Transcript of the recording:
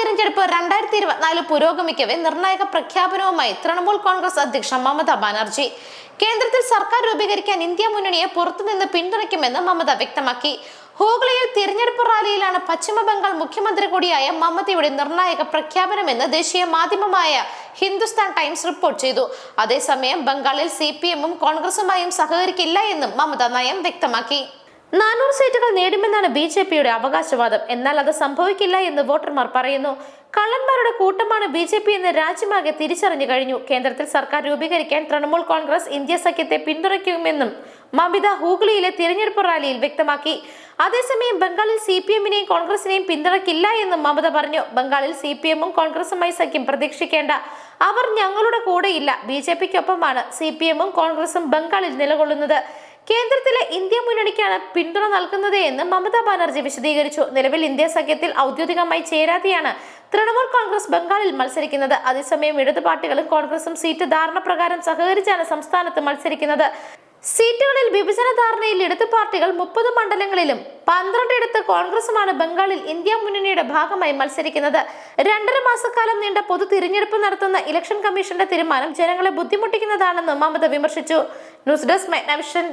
തിരഞ്ഞെടുപ്പ് രണ്ടായിരത്തി ഇരുപത്തിനാല് പുരോഗമിക്കവേ നിർണായക പ്രഖ്യാപനവുമായി തൃണമൂൽ കോൺഗ്രസ് അധ്യക്ഷ മമത ബാനർജി. കേന്ദ്രത്തിൽ സർക്കാർ രൂപീകരിക്കാൻ ഇന്ത്യ മുന്നണിയെ പുറത്തുനിന്ന് പിന്തുണയ്ക്കുമെന്ന് മമത വ്യക്തമാക്കി. ഹൂഗ്ലിയിൽ തിരഞ്ഞെടുപ്പ് റാലിയിലാണ് പശ്ചിമബംഗാൾ മുഖ്യമന്ത്രി കൂടിയായ മമതയുടെ നിർണായക പ്രഖ്യാപനമെന്ന് ദേശീയ മാധ്യമമായ ഹിന്ദുസ്ഥാൻ ടൈംസ് റിപ്പോർട്ട് ചെയ്തു. അതേസമയം ബംഗാളിൽ സി പി എമ്മും കോൺഗ്രസുമായും സഹകരിക്കില്ല എന്നും മമത നയം വ്യക്തമാക്കി. നാനൂറ് സീറ്റുകൾ നേടുമെന്നാണ് ബി ജെ പിയുടെ അവകാശവാദം. എന്നാൽ അത് സംഭവിക്കില്ല എന്ന് വോട്ടർമാർ പറയുന്നു. കള്ളന്മാരുടെ കൂട്ടമാണ് ബി ജെ പി എന്ന് രാജ്യമാകെ തിരിച്ചറിഞ്ഞു കഴിഞ്ഞു. കേന്ദ്രത്തിൽ സർക്കാർ രൂപീകരിക്കാൻ തൃണമൂൽ കോൺഗ്രസ് ഇന്ത്യ സഖ്യത്തെ പിന്തുണയ്ക്കുമെന്നും മമിത ഹൂഗ്ലിയിലെ തിരഞ്ഞെടുപ്പ് റാലിയിൽ വ്യക്തമാക്കി. അതേസമയം ബംഗാളിൽ സി പി എമ്മിനെയും കോൺഗ്രസിനെയും പിന്തുണയ്ക്കില്ല എന്നും മമത പറഞ്ഞു. ബംഗാളിൽ സി പി എമ്മും കോൺഗ്രസുമായി സഖ്യം പ്രതീക്ഷിക്കേണ്ട. അവർ ഞങ്ങളുടെ കൂടെയില്ല. ബി ജെ പിക്കൊപ്പമാണ് സി പി എമ്മും കോൺഗ്രസും ബംഗാളിൽ നിലകൊള്ളുന്നത്. കേന്ദ്രത്തിലെ ഇന്ത്യ മുന്നണിക്കാണ് പിന്തുണ നൽകുന്നത് എന്ന് മമതാ ബാനർജി വിശദീകരിച്ചു. നിലവിൽ ഇന്ത്യ സഖ്യത്തിൽ ഔദ്യോഗികമായി ചേരാതെയാണ് തൃണമൂൽ കോൺഗ്രസ് ബംഗാളിൽ മത്സരിക്കുന്നത്. അതേസമയം ഇടതു പാർട്ടികളും കോൺഗ്രസും സീറ്റ് ധാരണ പ്രകാരം സഹകരിച്ചാണ് സംസ്ഥാനത്ത് മത്സരിക്കുന്നത്. സീറ്റുകളിൽ വിഭജന ധാരണയിൽ ഇടതു പാർട്ടികൾ മുപ്പത് മണ്ഡലങ്ങളിലും പന്ത്രണ്ടിടത്ത് കോൺഗ്രസുമാണ് ബംഗാളിൽ ഇന്ത്യ മുന്നണിയുടെ ഭാഗമായി മത്സരിക്കുന്നത്. രണ്ടര മാസക്കാലം നീണ്ട പൊതു തിരഞ്ഞെടുപ്പ് നടത്തുന്ന ഇലക്ഷൻ കമ്മീഷന്റെ തീരുമാനം ജനങ്ങളെ ബുദ്ധിമുട്ടിക്കുന്നതാണെന്ന് മമത വിമർശിച്ചു. News desk മെഗ്നവിഷൻ